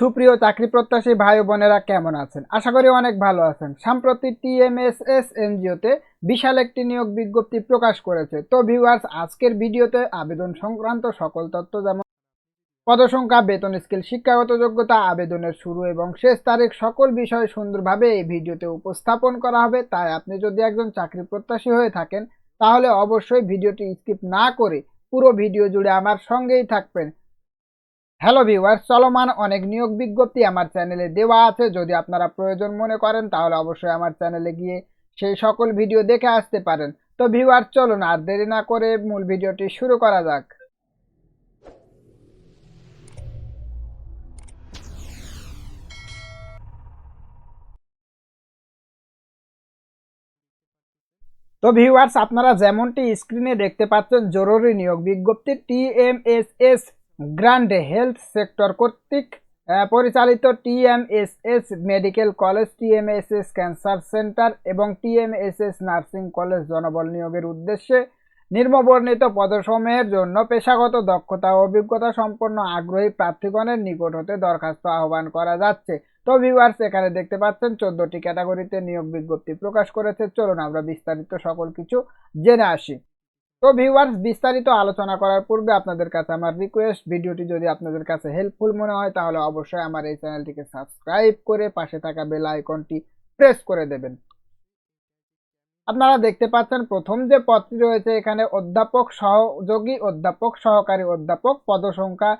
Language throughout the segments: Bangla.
সুপ্রিয় চাকরি প্রত্যাশী ভাই বোনেরা কেমন আছেন? আশা করি অনেক ভালো আছেন। সম্প্রতি টিএমএসএস এনজিওতে বিশাল একটি নিয়োগ বিজ্ঞপ্তি প্রকাশ করেছে। তো ভিউয়ার্স আজকের ভিডিওতে আবেদন সংক্রান্ত সকল তথ্য যেমন পদসংখ্যা, বেতন স্কেল, শিক্ষাগত যোগ্যতা, আবেদনের শুরু এবং শেষ তারিখ সকল বিষয় সুন্দরভাবে এই ভিডিওতে উপস্থাপন করা হবে। তাই আপনি যদি একজন চাকরি প্রত্যাশী হয়ে থাকেন, তাহলে অবশ্যই ভিডিওটি স্কিপ না করে পুরো ভিডিও জুড়ে আমার সঙ্গেই থাকবেন। হ্যালো ভিউয়ার্স চলমান অনেক নিয়োগ বিজ্ঞপ্তি আমার চ্যানেলে দেওয়া আছে। যদি আপনারা প্রয়োজন মনে করেন, তাহলে অবশ্যই আমার চ্যানেলে গিয়ে সেই সকল ভিডিও দেখে আসতে পারেন। তো ভিউয়ার্স চলুন আর দেরি না করে মূল ভিডিওটি শুরু করা যাক। তো ভিউয়ার্স আপনারা যেমনটি স্ক্রিনে দেখতে পাচ্ছেন, জরুরি নিয়োগ বিজ্ঞপ্তি টিএমএসএস গ্র্যান্ড হেলথ সেক্টর কর্তৃক পরিচালিত TMSS medical college TMSS cancer centre এবং টিএমএসএস নার্সিং কলেজ জনবল নিয়োগের উদ্দেশ্যে নির্মবর্ণিত পদসমূহের জন্য পেশাগত দক্ষতা ও অভিজ্ঞতা সম্পন্ন আগ্রহী প্রার্থীগণের নিকট হতে দরখাস্ত আহ্বান করা যাচ্ছে। তো ভিউয়ার্স এখানে দেখতে পাচ্ছেন চোদ্দটি ক্যাটাগরিতে নিয়োগ বিজ্ঞপ্তি প্রকাশ করেছে। চলুন আমরা বিস্তারিত সকল কিছু জেনে আসি। তো ভিউয়ার্স বিস্তারিত আলোচনা করার পূর্বে আপনাদের কাছে আমার রিকোয়েস্ট ভিডিওটি যদি আপনাদের কাছে হেল্পফুল মনে হয়, তাহলে অবশ্যই আমার এই চ্যানেলটিকে সাবস্ক্রাইব করে পাশে থাকা বেল আইকনটি প্রেস করে দেবেন। আপনারা দেখতে পাচ্ছেন, প্রথম যে পদটি রয়েছে, এখানে অধ্যাপক সহযোগী, অধ্যাপক সহকারী, অধ্যাপক পদসংখ্যা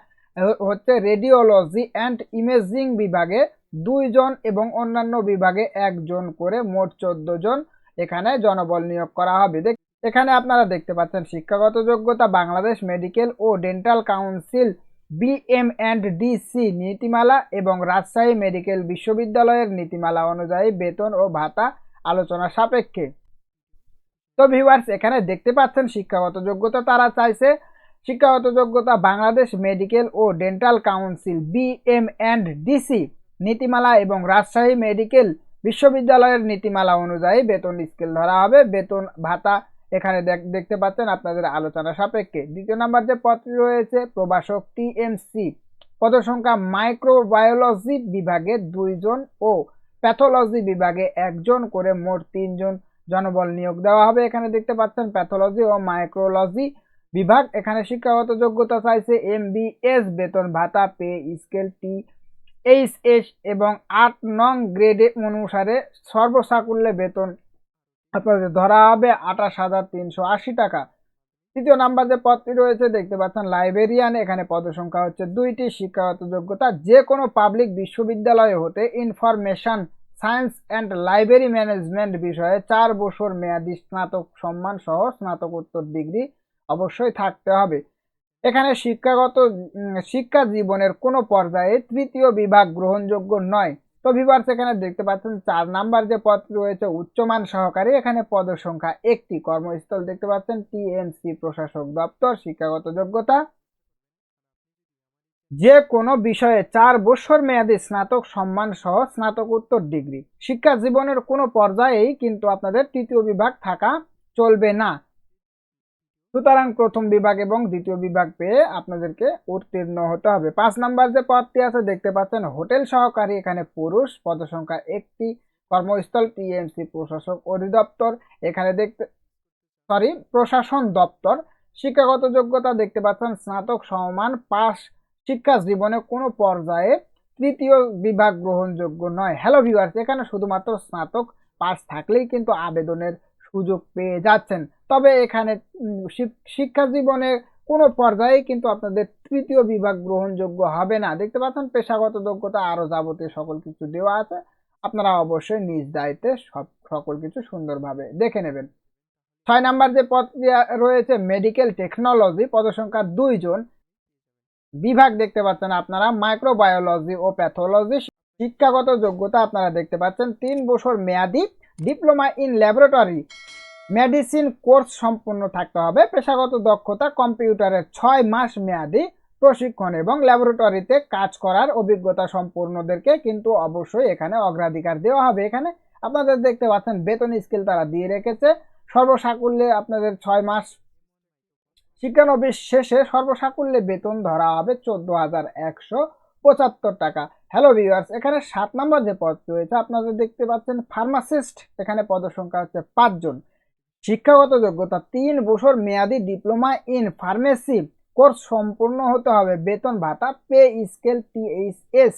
হচ্ছে রেডিওলজি অ্যান্ড ইমেজিং বিভাগে দুইজন এবং অন্যান্য বিভাগে একজন করে মোট চোদ্দ জন এখানে জনবল নিয়োগ করা হবে। এখানে আপনারা দেখতে পাচ্ছেন শিক্ষাগত যোগ্যতা, Bangladesh medical O dental council BM and DC নীতিমালা এবং রাজশাহী মেডিকেল বিশ্ববিদ্যালয়ের নীতিমালা অনুযায়ী বেতন ও ভাতা আলোচনা সাপেক্ষে। তো ভিউয়ার্স, এখানে দেখতে পাচ্ছেন শিক্ষাগত যোগ্যতা তারা চাইছে। শিক্ষাগত যোগ্যতা, Bangladesh medical O dental council BM and DC নীতিমালা এবং রাজশাহী মেডিকেল বিশ্ববিদ্যালয়ের নীতিমালা অনুযায়ী বেতন স্কেল ধরা হবে। বেতন, ভাতা এখানে দেখ- দেখতে পাচ্ছেন আপনাদের আলোচনা সাপেক্ষে। দ্বিতীয় নাম্বার যে পদটি রয়েছে, প্রভাষক টিএমসি। পদসংখ্যা মাইক্রোবায়োলজি বিভাগে দুইজন ও প্যাথোলজি বিভাগে একজন করে মোট তিনজন জনবল নিয়োগ দেওয়া হবে। এখানে দেখতে পাচ্ছেন প্যাথোলজি ও মাইক্রোলজি বিভাগ। এখানে শিক্ষাগত যোগ্যতা চাইছে এমবিএস, বেতন, ভাতা, pay, scale, T H S এবং আট নং গ্রেডে অনুসারে সর্বসাকুল্যে বেতন আপনাদের ধরা হবে আঠাশ হাজার তিনশো আশি টাকা। তৃতীয় নাম্বার যে পদটি রয়েছে, দেখতে পাচ্ছেন, লাইব্রেরিয়ান, এখানে পদসংখ্যা হচ্ছে দুইটি, শিক্ষাগত যোগ্যতা যে কোনো পাবলিক বিশ্ববিদ্যালয় হতে information science and library management বিষয়ে চার বছর মেয়াদী স্নাতক সম্মান সহ স্নাতকোত্তর ডিগ্রি অবশ্যই থাকতে হবে। এখানে শিক্ষাগত শিক্ষা জীবনের কোনো পর্যায়ে তৃতীয় বিভাগ গ্রহণযোগ্য নয়। তো ভিভার্স এখানে দেখতে পাচ্ছেন চার নাম্বার যে পদ রয়েছে উচ্চমান সহকারী, এখানে পদের সংখ্যা একটি। কর্মস্থল দেখতে পাচ্ছেন টিএমসি প্রশাসক দপ্তর, শিক্ষাগত যোগ্যতা। যে কোনো বিষয়ে চার বছর মেয়াদী স্নাতক সম্মান সহ স্নাতকোত্তর ডিগ্রি। শিক্ষা জীবনের কোনো পর্যায়েই কিন্তু আপনাদের তৃতীয় বিভাগ থাকা চলবে না। সুতরাং প্রথম বিভাগ এবং দ্বিতীয় বিভাগ পেয়ে আপনাদেরকে উত্তীর্ণ হতে হবে। পাঁচ নাম্বার যে পদটি আছে, দেখতে পাচ্ছেন, হোটেল সহকারী, এখানে পুরুষ, পদসংখ্যা একটি, কর্মস্থল টিএমসি প্রশাসক অধিদপ্তর, এখানে দেখতে সরি প্রশাসন দপ্তর, শিক্ষাগত যোগ্যতা দেখতে পাচ্ছেন, স্নাতক সমান পাস শিক্ষা জীবনে কোনো পর্যায়ে তৃতীয় বিভাগ গ্রহণযোগ্য নয়। হ্যালো ভিউয়ার্স এখানে শুধুমাত্র স্নাতক পাস থাকলেই কিন্তু আবেদনের সুযোগ পেয়ে যাচ্ছেন। তবে এখানে শিক্ষা জীবনের কোনো পর্যায়ে কিন্তু আপনাদের তৃতীয় বিভাগ গ্রহণযোগ্য হবে না। দেখতে পাচ্ছেন, পেশাগত যোগ্যতা আরও যাবতীয় সকল কিছু দেওয়া আছে। আপনারা অবশ্যই নিজ দায়িত্বে সব, সকল কিছু সুন্দরভাবে দেখে নেবেন। ছয় নাম্বার যে পদ রয়েছে, মেডিকেল টেকনোলজি, পদসংখ্যা দুইজন বিভাগ দেখতে পাচ্ছেন আপনারা, মাইক্রোবায়োলজি ও প্যাথোলজি। শিক্ষাগত যোগ্যতা আপনারা দেখতে পাচ্ছেন, তিন বছর মেয়াদি diploma in laboratory, medicine course সম্পূর্ণ থাকতে হবে। পেশাগত দক্ষতা কম্পিউটারের ছয় মাস মেয়াদি প্রশিক্ষণ এবং ল্যাবরেটরিতে কাজ করার অভিজ্ঞতা সম্পূর্ণদেরকে কিন্তু অবশ্যই এখানে অগ্রাধিকার দেওয়া হবে। এখানে আপনাদের দেখতে পাচ্ছেন, বেতন স্কেল তারা দিয়ে রেখেছে। সর্বসাকুল্যে আপনাদের ছয় মাস শিক্ষানবিশ শেষে সর্বসাকুল্যে বেতন ধরা হবে চোদ্দ হাজার একশো পঁচাত্তর টাকা। হ্যালো ভিউয়ার্স এখানে সাত নম্বর যে পদ রয়েছে, আপনারা দেখতে পাচ্ছেন ফার্মাসিস্ট এখানে পদ সংখ্যা হচ্ছে পাঁচজন। শিক্ষাগত যোগ্যতা, তিন বছর মেয়াদি ডিপ্লোমা ইন ফার্মেসি কোর্স সম্পূর্ণ হতে হবে বেতন ভাতা পে স্কেল টিএইচএস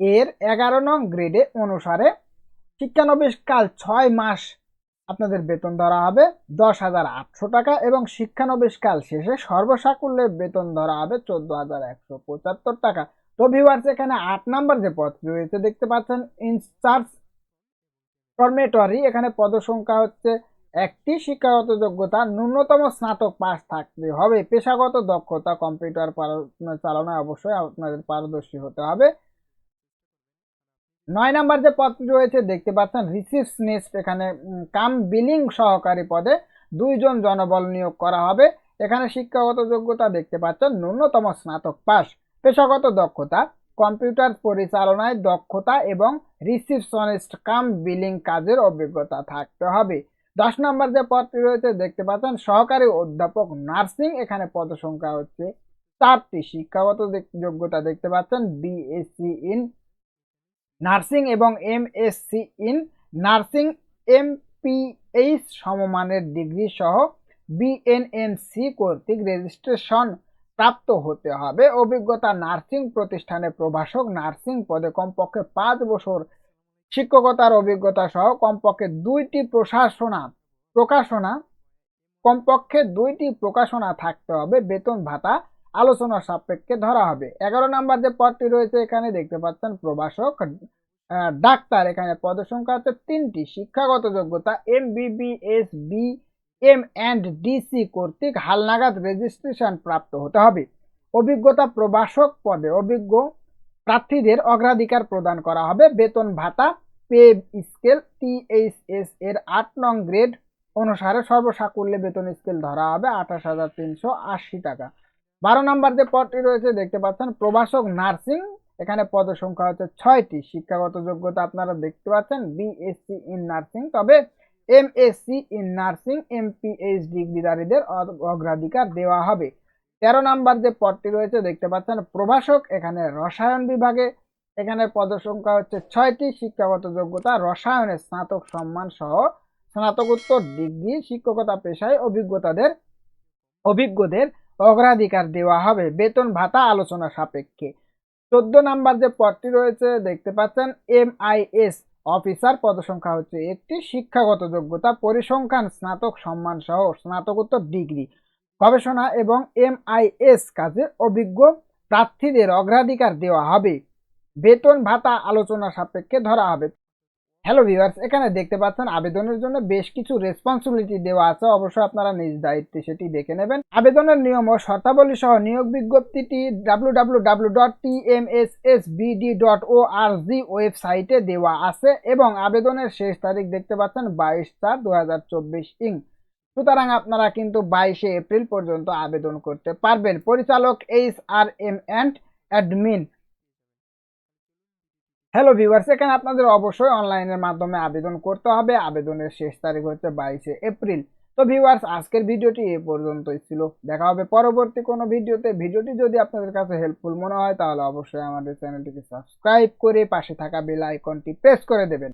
এর এগারো নং গ্রেডে অনুসারে শিক্ষানবিশ কাল ছয় মাস আপনাদের বেতন ধরা হবে দশ হাজার আটশো টাকা এবং শিক্ষানবিশ কাল শেষে সর্বসাকুল্যে বেতন ধরা হবে চোদ্দ হাজার একশো পঁচাত্তর টাকা। তো ভিউয়ার্স এখানে আট নাম্বার যে পদ রয়েছে, দেখতে পাচ্ছেন ইনচার্জ ফরমেটরি এখানে পদসংখ্যা হচ্ছে একটি, শিক্ষাগত যোগ্যতা, ন্যূনতম স্নাতক পাস থাকতে হবে, পেশাগত দক্ষতা, কম্পিউটার চালনায় অবশ্যই আপনাদের পারদর্শী হতে হবে। নয় নাম্বার যে পদটি রয়েছে, দেখতে পাচ্ছেন রিসিপশনিস্ট এখানে কাম বিলিং সহকারী পদে দুইজন জনবল নিয়োগ করা হবে। এখানে শিক্ষাগত যোগ্যতা, দেখতে পাচ্ছেন, ন্যূনতম স্নাতক পাস পেশাগত দক্ষতা, কম্পিউটার পরিচালনায় দক্ষতা এবং রিসিপশনিস্ট কাম বিলিং কাজের অভিজ্ঞতা থাকতে হবে। দশ নম্বর যে পদটি রয়েছে, দেখতে পাচ্ছেন, সহকারী অধ্যাপক নার্সিং, এখানে পদ সংখ্যা হচ্ছে চারটি। শিক্ষাগত যোগ্যতা দেখতে পাচ্ছেন বিএসসি ইন নার্সিং এবং এমএসসি ইন নার্সিং এমপিএইচ সমমানের ডিগ্রি সহ বিএনএমসি কর্তৃক রেজিস্ট্রেশন প্রাপ্ত হতে হবে। অভিজ্ঞতা নার্সিং প্রতিষ্ঠানে প্রভাষক নার্সিং পদে কমপক্ষে পাঁচ বছর শিক্ষকতার অভিজ্ঞতা সহ কমপক্ষে দুইটি প্রশাসনা প্রকাশনা কমপক্ষে দুইটি প্রকাশনা থাকতে হবে। বেতন ভাতা আলোচনা সাপেক্ষে ধরা হবে। এগারো নাম্বার যে পদটি রয়েছে এখানে দেখতে পাচ্ছেন প্রভাষক ডাক্তার। এখানে পদের সংখ্যা হচ্ছে তিনটি। শিক্ষাগত যোগ্যতা MBBS B M and DC কর্তৃক হালনাগাদ রেজিস্ট্রেশন প্রাপ্ত হতে হবে। অভিজ্ঞতা প্রবাসক পদে অভিজ্ঞ প্রার্থীদের অগ্রাধিকার প্রদান করা হবে। বেতন ভাতা পে স্কেল টিএইচএস এর আট নং গ্রেড অনুসারে সর্বসাকুল্যে বেতন স্কেল ধরা হবে আঠাশ হাজার তিনশো আশি টাকা। বারো নম্বর যে পদটি রয়েছে, দেখতে পাচ্ছেন প্রবাসক নার্সিং, এখানে পদ সংখ্যা হচ্ছে ছয়টি। শিক্ষাগত যোগ্যতা আপনারা দেখতে পাচ্ছেন বিএসসি ইন নার্সিং। তবে এমএসসি ইন নার্সিং এমপিএইচ ডিগ্রিধারীদের অগ- অগ্রাধিকার দেওয়া হবে। তেরো নাম্বার যে পদটি রয়েছে, দেখতে পাচ্ছেন, প্রভাষক, এখানে রসায়ন বিভাগে, এখানে পদ সংখ্যা হচ্ছে ছয়টি, শিক্ষাগত যোগ্যতা রসায়নের স্নাতক সম্মান সহ স্নাতকোত্তর ডিগ্রি, শিক্ষকতা পেশায় অভিজ্ঞতাদের, অভিজ্ঞদের অগ্রাধিকার দেওয়া হবে। বেতন ভাতা আলোচনা সাপেক্ষে। চোদ্দ নাম্বার যে পদটি রয়েছে, দেখতে পাচ্ছেন এমআইএস অফিসার পদসংখ্যা হচ্ছে একটি শিক্ষাগত যোগ্যতা, পরিসংখ্যান, স্নাতক সম্মান সহ স্নাতকোত্তর ডিগ্রি, গবেষণা এবং এমআইএস কাজে অভিজ্ঞ প্রার্থীদের অগ্রাধিকার দেওয়া হবে। বেতন ভাতা আলোচনা সাপেক্ষে ধরা হবে। হ্যালো ভিউয়ার্স এখানে দেখতে পাচ্ছেন আবেদনের জন্য বেশ কিছু রেসপন্সিবিলিটি দেওয়া আছে। অবশ্যই আপনারা নিজ দায়িত্বে সেটি দেখে নেবেন। আবেদনের নিয়ম ও শর্তাবলী সহ নিয়োগ বিজ্ঞপ্তিটি www.tmssbd.org ওয়েবসাইটে দেওয়া আছে এবং আবেদনের শেষ তারিখ দেখতে পাচ্ছেন বাইশ চার দু হাজার চব্বিশ ইং। সুতরাং আপনারা কিন্তু বাইশে এপ্রিল পর্যন্ত আবেদন করতে পারবেন। পরিচালক H R M and admin hello viewers এখানে আপনাদের অবশ্যই অনলাইনের মাধ্যমে আবেদন করতে হবে। আবেদনের শেষ তারিখ হচ্ছে বাইশে এপ্রিল। তো ভিউয়ার্স আজকের ভিডিওটি এ পর্যন্তই ছিল। দেখা হবে পরবর্তী কোনো ভিডিওতে। ভিডিওটি যদি আপনাদের কাছে হেল্পফুল মনে হয়, তাহলে অবশ্যই আমাদের চ্যানেলটিকে সাবস্ক্রাইব করে পাশে থাকা বেল আইকনটি প্রেস করে দেবেন।